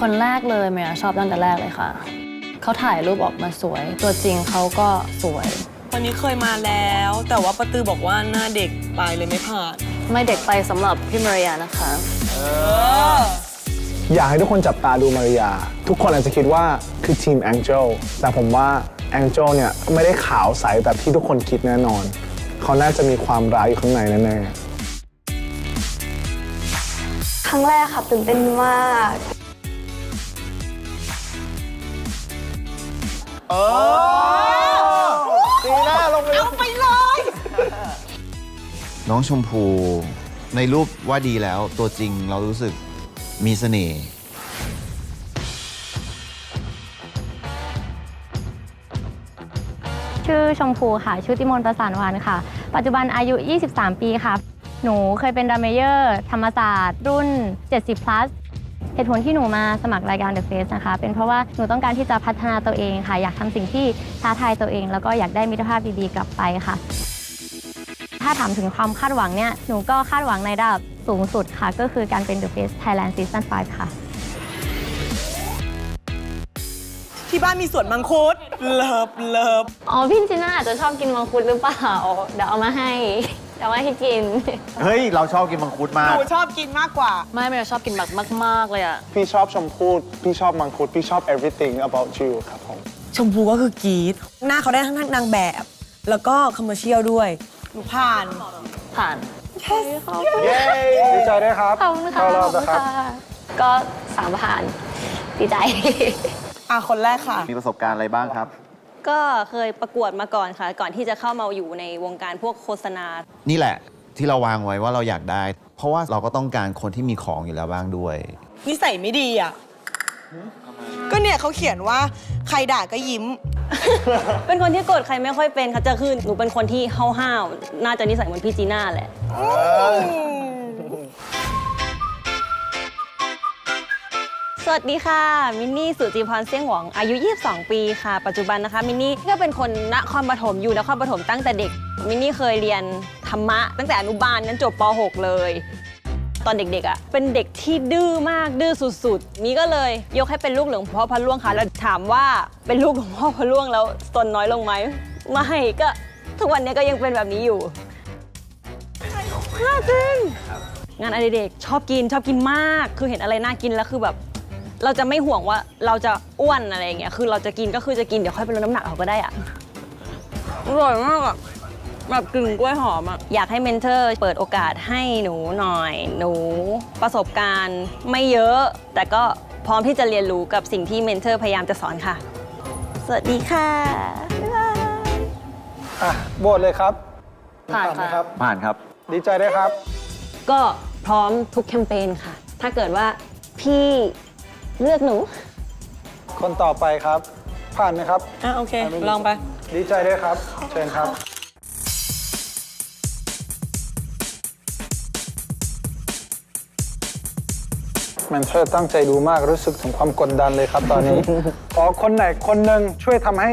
คนแรกเลยเมียชอบตั้งแต่แรกเลยค่ะ เขาถ่ายรูปออกมาสวย ตัวจริงเขาก็สวย วันนี้เคยมาแล้ว แต่ว่าประตือบอกว่าหน้าเด็กไปเลยไม่ผ่าน ไม่เด็กไปสำหรับพี่มาริยานะคะ อยากให้ทุกคนจับตาดูมาริยา ทุกคนอาจจะคิดว่าคือทีม Angel แต่ผมว่า Angel เนี่ยไม่ได้ขาวใสแบบที่ทุกคนคิดแน่นอน เขาน่าจะมีความร้ายอยู่ข้างในแน่ๆ ครั้งแรกค่ะตื่นเต้นมาก เออปีหน้าลงไปเอาไปเลย น้องชมพู ในรูปว่าดีแล้วตัวจริงเรารู้สึกมีเสน่ห์ชื่อชมพูค่ะชุติมนประสานวานค่ะ ปัจจุบันอายุ 23 ปีค่ะ หนูเคยเป็นดัมเมเยอร์ ธรรมศาสตร์ รุ่น 70 plus เหตุผลที่หนูมาสมัครรายการ The Face นะคะ เป็นเพราะว่าหนูต้องการที่จะพัฒนาตัวเองค่ะ อยากทำสิ่งที่ท้าทายตัวเอง แล้วก็อยากได้มิตรภาพดีๆกลับไปค่ะ ถ้าถามถึงความคาดหวังเนี่ย หนูก็คาดหวังในระดับสูงสุดค่ะ ก็คือการเป็น The Face Thailand Season 5 ค่ะ ที่บ้านมีสวนมังคุด เลิฟเลิฟอ๋อพี่จีน่าอาจจะชอบกินมังคุดหรือเปล่า เดี๋ยวเอามาให้ เดี๋ยวเอามาให้กิน เฮ้ย เราชอบกินมังคุดมาหก นูชอบกินมากกว่า ไม่เมียชอบกินแบบมาก ๆ เลยอะพี่ชอบชมพูพี่ชอบมังคุด พี่ชอบ everything about you ครับผม ชมพูก็คือกรีดหน้าเขาได้ทั้งนางแบบ แล้วก็คอมเมอร์เชียลด้วย หนูผ่าน ผ่าน เย้ดีใจด้วยครับขอบคุณค่ะ เข้ารขออบบคุนะณครับค่ะก็สามผ่าน ดีใจ อะ คนแรกค่ะ มีประสบการณ์อะไรบ้างครับ ก็เคยประกวดมาก่อนค่ะ ก่อนที่จะเข้ามาอยู่ในวงการพวกโฆษณา นี่แหละที่เราวางไว้ว่าเราอยากได้ เพราะว่าเราก็ต้องการคนที่มีของอยู่แล้วบ้างด้วย นิสัยไม่ดีอะ ก็เนี่ยเขาเขียนว่าใครด่าก็ยิ้ม เป็นคนที่โกรธใครไม่ค่อยเป็นค่ะจะคือหนูเป็นคนที่ห้าวๆน่าจะนิสัยเหมือนพี่จีน่าแหละ สวัสดีค่ะ มินนี่สุจิพรเสี่ยงหวังอายุ 22 ปีค่ะ ปัจจุบันนะคะ มินนี่ก็เป็นคนนครปฐมอยู่นครปฐมตั้งแต่เด็ก มินนี่เคยเรียนธรรมะ ตั้งแต่อนุบาลนั้นจบป .6 เลย ตอนเด็กๆอะ เป็นเด็กที่ดื้อมากดื้อสุดๆ นี่ก็เลยยกให้เป็นลูกหลวงพ่อพระล่วงค่ะ แล้วถามว่าเป็นลูกหลวงพ่อพระล่วงแล้วตนน้อยลงไหมไม่ก็ทุกวันนี้ก็ยังเป็นแบบนี้อยู่น่าจริงงานอดิเรกชอบกินชอบกินมาก คือเห็นอะไรน่ากินแล้วคือแบบ เราจะไม่ห่วงว่าเราจะอ้วนอะไรอย่างเงี้ยคือเราจะกินก็คือจะกินเดี๋ยวค่อยไปลดน้ำหนักเอาก็ได้อะอร่อยมากอะแบบกลิ่นกล้วยหอมอะอยากให้เมนเทอร์เปิดโอกาสให้หนูหน่อย หนูประสบการณ์ไม่เยอะ แต่ก็พร้อมที่จะเรียนรู้กับสิ่งที่เมนเทอร์พยายามจะสอนค่ะ สวัสดีค่ะบ๊ายบายอะโหวตเลยครับผ่านไหมค่ะครับ ผ่านครับ ดีใจด้วยครับ ก็พร้อมทุกแคมเปญค่ะ ถ้าเกิดว่าพี่ เลือกหนู คนต่อไปครับ ผ่านไหมครับ อะโอเค ลองไป ดีใจด้วยครับ เชิญครับแมนเทอร์ตั้งใจดูมากรู้สึกถึงความกดดันเลยครับตอนนี้ ขอคนไหนคนหนึ่งช่วยทำให้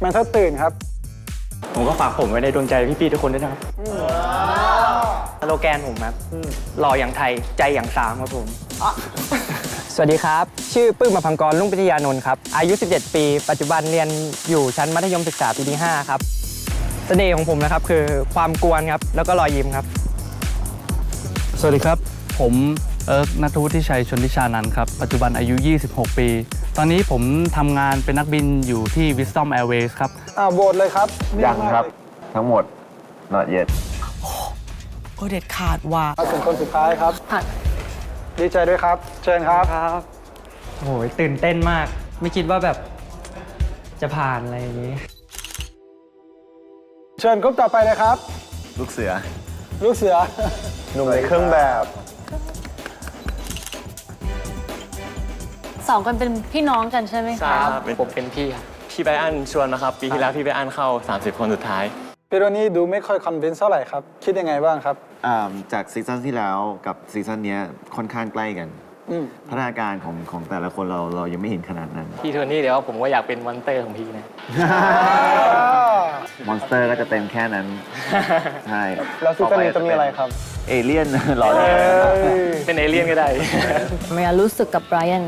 แมนเทอร์ตื่นครับ ผมก็ฝากผมไว้ในดวงใจพี่ๆทุกคนด้วยนะครับสโลแกนผมครับหล่ออย่างไทยใจอย่างสามครับผม สวัสดีครับ ชื่อปื้มมาพังกรลุ่งพิทยานนท์ครับ อายุ 17 ปี ปัจจุบันเรียนอยู่ชั้นมัธยมศึกษาปีที่ 5 ครับ เสน่ห์ของผมนะครับคือความกวนครับ แล้วก็รอยยิ้มครับ สวัสดีครับ ผมเอิร์กนัทวุฒิชัยชนทิชานันท์ครับ ปัจจุบันอายุ 26 ปี ตอนนี้ผมทำงานเป็นนักบินอยู่ที่ Wisdom Airways ครับ อ่าโหวตเลยครับยังครับ ทั้งหมด not yet โอเด็ดขาดว่ะมาถึงคนสุดท้ายครับผ่าน ดีใจด้วยครับ เชิญครับ ครับโอ้ยตื่นเต้นมาก ไม่คิดว่าแบบจะผ่านอะไรอย่างนี้ เชิญกรุ๊ปต่อไปเลยครับ ลูกเสือ ลูกเสือ หนุ่มในเครื่องแบบ สองคนเป็นพี่น้องกันใช่ไหมใช่คะครับผมเป็นพี่ครับ พี่ไบอันชวนนะครับ ปีที่แล้วพี่ไบอันเข้า 30 คนสุดท้าย พี่โรนี่ดูไม่ค่อยคอนวินส์เท่าไหร่ครับ คิดยังไงบ้างครับ อ่าจากซีซั่นที่แล้วกับซีซั่นเนี้ยค่อนข้างใกล้กัน อืมพัฒนาการของของแต่ละคนเราเรายังไม่เห็นขนาดนั้น พี่โทนี่เดี๋ยวผมก็อยากเป็นมอนเตอร์ของพี่นะ มอนสเตอร์ก็จะเป็นแค่นั้น ใช่แล้วซีซั่นนี้จะมีอะไรครับเอเลี่ยนหล่อเลยเอ้ยเป็นเอเลี่ยนก็ได้ เมียรู้สึกกับไบรอัน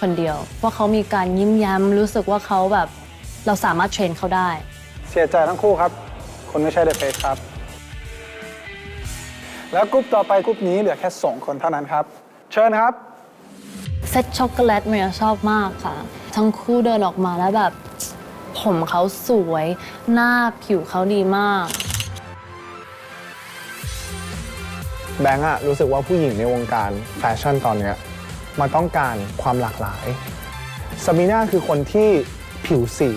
คนเดียว ว่าเขามีการยิ้มแย้มรู้สึกว่าเขาแบบ เราสามารถเทรนเขาได้ เสียใจทั้งคู่ครับ คนไม่ใช่เดอะเฟสครับ แล้วกรุ๊ปต่อไปกรุ๊ปนี้เหลือแค่สองคนเท่านั้นครับ เชิญครับ เซตช็อกโกแลตเมียชอบมากค่ะ ทั้งคู่เดินออกมาแล้วแบบ ผมเขาสวย หน้าผิวเขาดีมาก แบงค์อะรู้สึกว่าผู้หญิงในวงการแฟชั่นตอนเนี้ยมันต้องการความหลากหลายซาบีน่าคือคนที่ผิวสี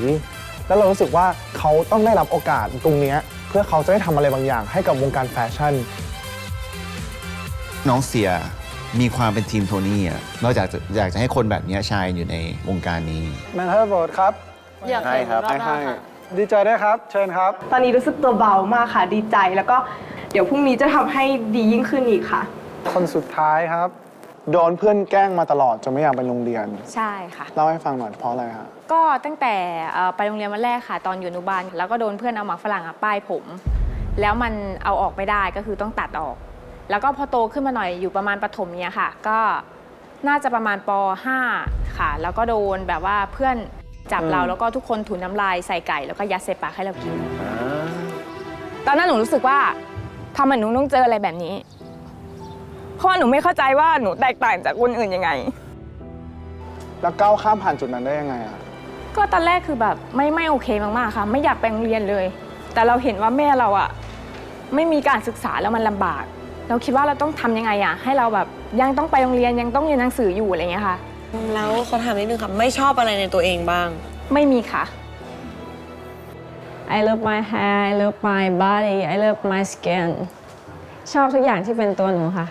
แล้วเรารู้สึกว่าเขาต้องได้รับโอกาสตรงเนี้ยเพื่อเขาจะได้ทำอะไรบางอย่างให้กับวงการแฟชั่น น้องเสียมีความเป็นทีมโทนี่อะนอกจากจะอยากจะให้คนแบบเนี้ยชายอยู่ในวงการนี้ แมนเทอร์โบดครับ อยากเห็นรอบหน้าค่ะ ดีใจด้วยครับ เชิญครับ ตอนนี้รู้สึกตัวเบามากค่ะ ดีใจแล้วก็เดี๋ยวพรุ่งนี้จะทำให้ดียิ่งขึ้นอีกค่ะ คนสุดท้ายครับ โดนเพื่อนแกล้งมาตลอดจนไม่อยากไปโรงเรียนใช่ค่ะ เล่าให้ฟังหน่อยเพราะอะไรฮะ ก็ตั้งแต่เอ่อไปโรงเรียนวันแรกค่ะ ตอนอยู่อนุบาลแล้วก็โดนเพื่อนเอาหมากฝรั่งอะป้ายผม แล้วมันเอาออกไม่ได้ก็คือต้องตัดออก แล้วก็พอโตขึ้นมาหน่อยอยู่ประมาณประถมเนี้ยค่ะ ก็น่าจะประมาณป .5 ค่ะ แล้วก็โดนแบบว่าเพื่อนจับเราแล้วก็ทุกคนถุนน้ำลายใส่ไก่แล้วก็ยัดใส่ปากให้เรากิน ตอนนั้นหนูรู้สึกว่าทำไมหนูต้องเจออะไรแบบนี้ เพราะว่าหนูไม่เข้าใจว่าหนูแตกต่างจากคนอื่นยังไง แล้วก้าวข้ามผ่านจุดนั้นได้ยังไงอะ ก็ตอนแรกคือแบบไม่ไม่โอเคมากๆค่ะ ไม่อยากไปโรงเรียนเลย แต่เราเห็นว่าแม่เราอะไม่มีการศึกษาแล้วมันลำบาก เราคิดว่าเราต้องทำยังไงอะให้เราแบบยังต้องไปโรงเรียนยังต้องเรียนหนังสืออยู่อะไรเงี้ยค่ะ แล้วเขาถามนิดนึงค่ะ ไม่ชอบอะไรในตัวเองบ้าง ไม่มีค่ะ I love my hair I love my body I love my skin ชอบทุกอย่างที่เป็นตัวหนูค่ะ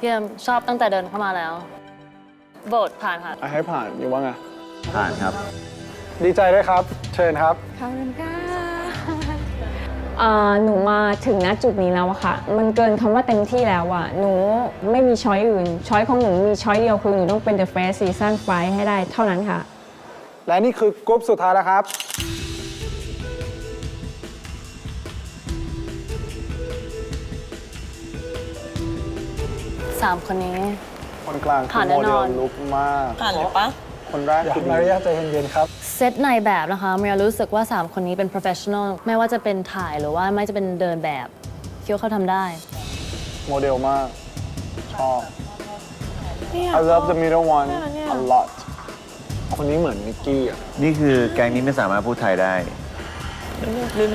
เยี่ยมชอบตั้งแต่เดินเข้ามาแล้ว โบทผ่านค่ะอะให้ผ่านอยู่ว่าไง ผ่านครับ ดีใจด้วยครับ เชิญครับ ขอบคุณค่ะเอ่อหนูมาถึงณจุดนี้แล้วอะค่ะ มันเกินคำว่าเต็มที่แล้วอะหนูไม่มีช้อยอื่น ช้อยของหนูมีช้อยเดียวคือหนูต้องเป็น The Face Season 5ให้ได้เท่านั้นค่ะ และนี่คือกรุ๊ปสุดท้ายแล้วครับ สามคนนี้ คนกลางคืผ่าอนโมแน่เดนลอน ลุกมาก ผ่านเลยปะ คนแรกคือมาริยาใจเย็นๆครับ เซตในแบบนะคะเมียรู้สึกว่า 3 คนนี้เป็น professional ไม่ว่าจะเป็นถ่ายหรือว่าไม่จะเป็นเดินแบบคิดว่าเขาทำได้ โมเดลมาก ชอบ I love the middle one a lot คนนี้เหมือนนิกกี้อะนี่คือแกงนี้ไม่สามารถพูดไทยได้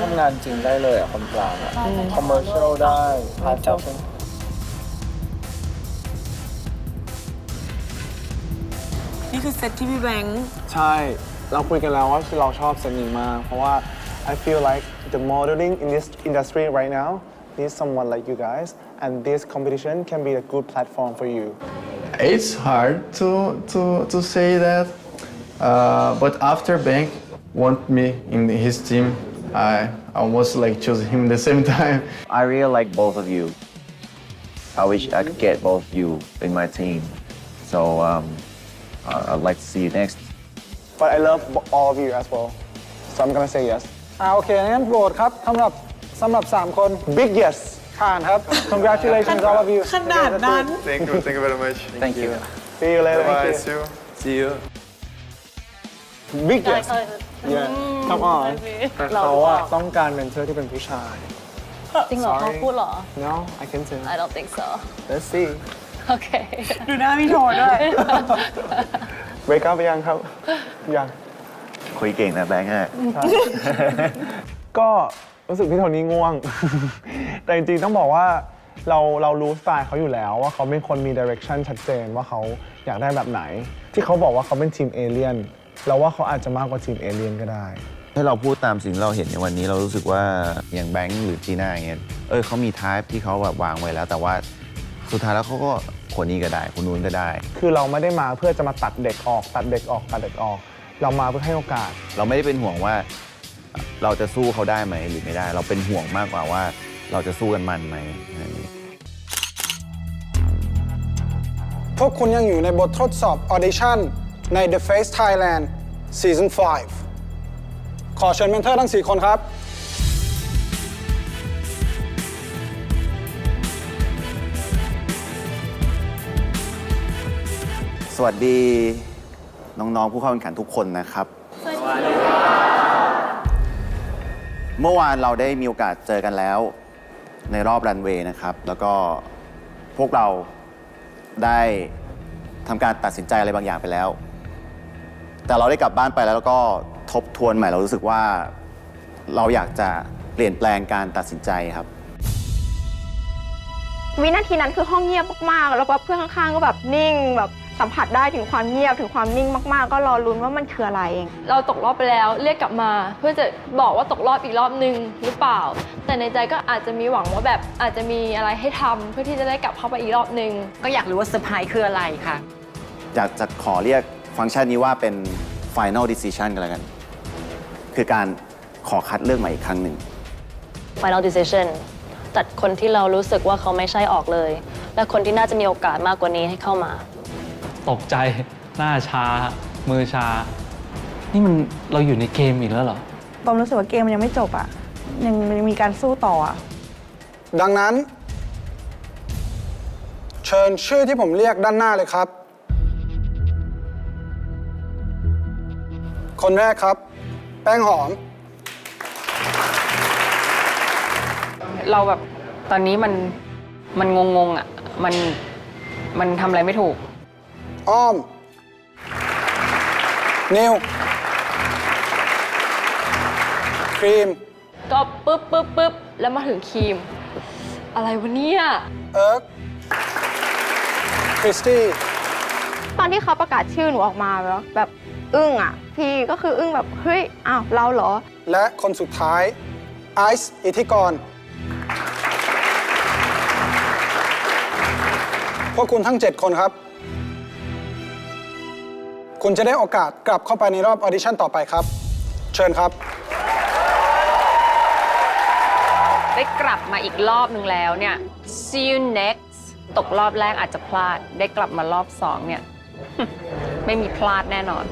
ทำงานจริงได้เลยอะคนกลางอะ commercial ได้พา นี่คือเซตที่พี่แบงค์ ใช่ เราคุยกันแล้วว่าเราชอบเซนนี้มาก เพราะว่า I feel like the modeling in this industry right now needs someone like you guys and this competition can be a good platform for you It's hard to to to say that, uh, but after Bank want me in his team, I almost like choose him the same time. I really like both of you I wish I could get both of you in my team so um, I- I'd like to see you next but I love all of you as well so I'm gonna say yes อ่าโอเคงั้นโหวตครับสำหรับสำหรับ 3 คน big yes ผ่านครับ congratulations all of you ขนาดนั้น Thank you, thank you very much. Thank you see you later Bye, thank see you you. See you. big yes yeah come on แต่เราเขาบออะกต้องการเมนเทอร์ที่เป็นผู้ชายจริงเหรอ Sorry เขาพูดเหรอ no I can say I don't think so let's see โอเค ดูหน้าพี่โทด้วย break up ไปยังครับ ยัง คุยเก่งนะแบงค์ฮะก็รู้สึกพี่โทนี่ง่วง แต่จริงๆต้องบอกว่าเราเรารู้สไตล์เขาอยู่แล้วว่าเขาเป็นคนมีดิเรกชันชัดเจนว่าเขาอยากได้แบบไหน ที่เขาบอกว่าเขาเป็นทีมเอเลียนเราว่าเขาอาจจะมากกว่าทีมเอเลียนก็ได้ถ้าเราพูดตามสิ่งที่เราเห็นในวันนี้เรารู้สึกว่าอย่างแบงค์หรือจีน่าเงี้ยเออเขามีทายที่เขาแบบวางไว้แล้ว แต่ว่า สุดท้ายแล้วเขาก็คนนี้ก็ได้คนนู้นก็ได้ คือเราไม่ได้มาเพื่อจะมาตัดเด็กออกตัดเด็กออกตัดเด็กออก เรามาเพื่อให้โอกาส เราไม่ได้เป็นห่วงว่า เราจะสู้เขาได้ไหมหรือไม่ได้ เราเป็นห่วงมากกว่าว่า เราจะสู้กันมันไหมอะไรอย่างนี้ พวกคุณยังอยู่ในบททดสอบ audition ใน The Face Thailand Season 5 ขอเชิญเมนเทอร์ทั้ง 4 คนครับ วัสดีน้องๆผู้เข้าแข่งขันทุกคนนะครับ เมื่อวานเราได้มีโอกาสเจอกันแล้ว ในรอบรันเวย์นะครับ แล้วก็พวกเราได้ทำการตัดสินใจอะไรบางอย่างไปแล้ว แต่เราได้กลับบ้านไปแล้วแล้วก็ทบทวนใหม่เรารู้สึกว่าเราอยากจะเปลี่ยนแปลงการตัดสินใจครับ วินาทีนั้นคือห้องเงียบมากๆ แล้วก็เพื่อนข้างๆ ก็แบบนิ่งแบบ สัมผัสได้ถึงความเงียบถึงความนิ่งมาก ๆ ก็รอลุ้นว่ามันคืออะไรเอง เราตกรอบไปแล้วเรียกกลับมา เพื่อจะบอกว่าตกรอบอีกรอบนึงหรือเปล่า แต่ในใจก็อาจจะมีหวังว่าแบบอาจจะมีอะไรให้ทำเพื่อที่จะได้กลับเข้าไปอีกรอบนึง ก็อยากรู้ว่าเซอร์ไพรส์คืออะไรค่ะอยากจะขอเรียกฟังก์ชันนี้ว่าเป็น final decision กันแล้วกัน คือการขอคัดเลือกใหม่อีกครั้งหนึ่ง final decision ตัดคนที่เรารู้สึกว่าเขาไม่ใช่ออกเลย และคนที่น่าจะมีโอกาสมากกว่านี้ให้เข้ามา ตกใจหน้าชา มือชา นี่มันเราอยู่ในเกมอีกแล้วเหรอตอมรู้สึกว่าเกมมันยังไม่จบอะยังยังมีการสู้ต่ออะดังนั้น เชิญชื่อที่ผมเรียกด้านหน้าเลยครับ คนแรกครับ แป้งหอม เราแบบตอนนี้มันมันงงงๆอะ มันมันทำอะไรไม่ถูก อ้อม นิว ครีม ก็ปึ๊บปึ๊บปึ๊บแล้วมาถึงครีม อะไรวะเนี่ย เอิร์กคริสตี้ ตอนที่เขาประกาศชื่อหนูออกมาแล้วแบบอึ้งอะพี่ก็คืออึ้งแบบ เฮ้ย อ้าว เราเหรอ และคนสุดท้าย ไอซ์ อิทธิกร พวกคุณทั้ง 7 คนครับ คุณจะได้โอกาสกลับเข้าไปในรอบออดิชั่นต่อไปครับ เชิญครับ ได้กลับมาอีกรอบหนึ่งแล้วเนี่ย see you next ตกรอบแรกอาจจะพลาด ได้กลับมารอบสองเนี่ย ไม่มีพลาดแน่นอน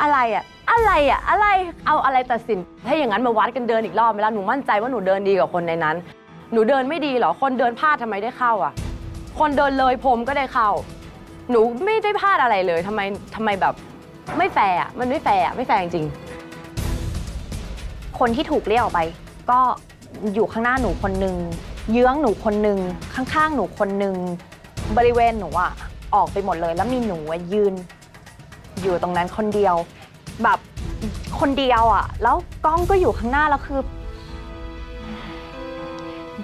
อะไรอะอะไรอะอะไร เอาอะไรตัดสิน ถ้าอย่างนั้นมาวัดกันเดินอีกรอบไหมล่ะ หนูมั่นใจว่าหนูเดินดีกว่าคนในนั้น หนูเดินไม่ดีเหรอ คนเดินพลาดทำไมได้เข้าอะ คนเดินเลยผมก็ได้เข้า หนูไม่ได้พลาดอะไรเลยทำไมทำไมแบบไม่แฟร์อะมันไม่แฟร์อะไม่แฟร์จริงคนที่ถูกเรียกออกไป ก็อยู่ข้างหน้าหนูคนหนึ่งเยื้องหนูคนหนึ่งข้างๆหนูคนหนึ่งบริเวณหนูอะออกไปหมดเลย แล้วมีหนูอะยืน อยู่ตรงนั้นคนเดียว แบบคนเดียวอะแล้วกล้องก็อยู่ข้างหน้าแล้วคือ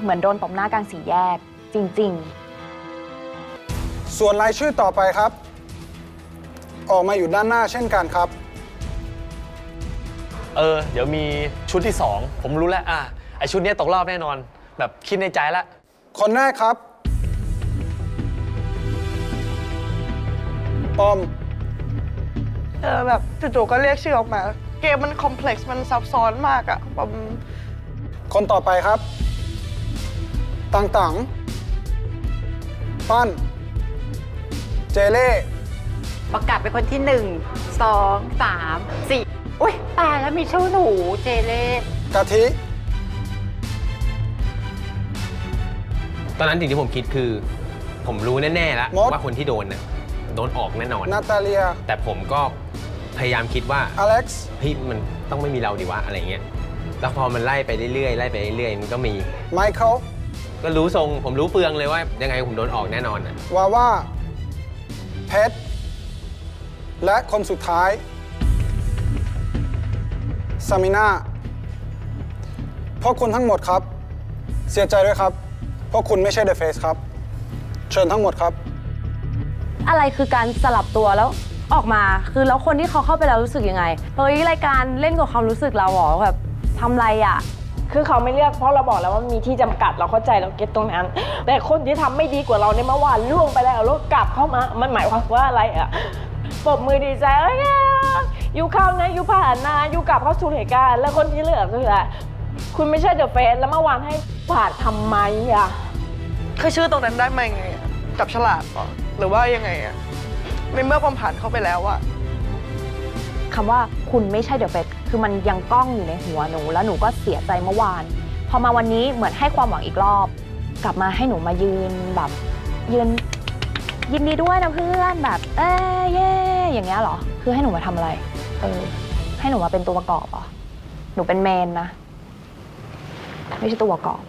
เหมือนโดนตบหน้ากลางสี่แยกจริง ๆ ส่วนรายชื่อต่อไปครับ ออกมาอยู่ด้านหน้าเช่นกันครับ เออ เดี๋ยวมีชุดที่ 2 ผมรู้แล้ว อะไอชุดเนี้ยตกรอบแน่นอน แบบคิดในใจแล้วคนแรกครับ ปอม เออแบบจู่ๆก็เรียกชื่อออกมา เกมมันคอมเพล็กซ์มันซับซ้อนมากอะแบบคนต่อไปครับตังตังปั้น เจเล่ประกาศเป็นคนที่หนึ่งสองสามสี่อุ้ยตายแล้วมีชื่อหนูเจเล่กะทิ ตอนนั้นสิ่งที่ผมคิดคือ ผมรู้แน่ๆแล้วมด ว่าคนที่โดนน่ะโดนออกแน่นอน นาตาเลียแต่ผมก็พยายามคิดว่าอเล็กซ์เฮ้ยมันต้องไม่มีเราดีวะอะไรเงี้ยแล้วพอมันไล่ไปเรื่อยๆไล่ไปเรื่อยๆมันก็มี ไมเคิลก็รู้ทรงผมรู้เฟืองเลยว่ายังไงผมโดนออกแน่นอนน่ะวาว่า เพชร และคนสุดท้ายซามิน่าพวกคุณทั้งหมดครับ เสียใจด้วยครับเพราะคุณไม่ใช่เดอะเฟสครับ เชิญทั้งหมดครับ อะไรคือการสลับตัวแล้วออกมาคือแล้วคนที่เขาเข้าไปแล้วรู้สึกยังไงเฮ้ยรายการเล่นกับความรู้สึกเราเหรอแบบทำไรอะ คือเขาไม่เลือกเพราะเราบอกแล้วว่ามีที่จำกัดเราเข้าใจเราเก็ตตรงนั้น แต่คนที่ทำไม่ดีกว่าเราในเมื่อวานล่วงไปแล้วแล้วกลับเข้ามา มันหมายความว่าอะไรอะปรบมือดีใจเอ้ยอยู่เข้านะอยู่ผ่านนะอยู่กลับเข้าสู่เหตุการณ์แล้วคนที่เหลือคืออะไรคุณไม่ใช่เดอะเฟสแล้วเมื่อวานให้ผ่านทำไมอะคือชื่อตรงนั้นได้มายังไงอะจับฉลากเหรอหรือว่ายังไงอะในเมื่อความผ่านเข้าไปแล้วอะคำว่าคุณไม่ใช่เดอะเฟส คือมันยังก้องอยู่ในหัวหนู แล้วหนูก็เสียใจเมื่อวาน พอมาวันนี้เหมือนให้ความหวังอีกรอบ กลับมาให้หนูมายืนแบบยืน ยินดีด้วยนะเพื่อนแบบ เอ้ยเย่อย่างเงี้ยเหรอ คือให้หนูมาทำอะไร เออ ให้หนูมาเป็นตัวประกอบเหรอ หนูเป็นเมนนะ ไม่ใช่ตัวประกอบ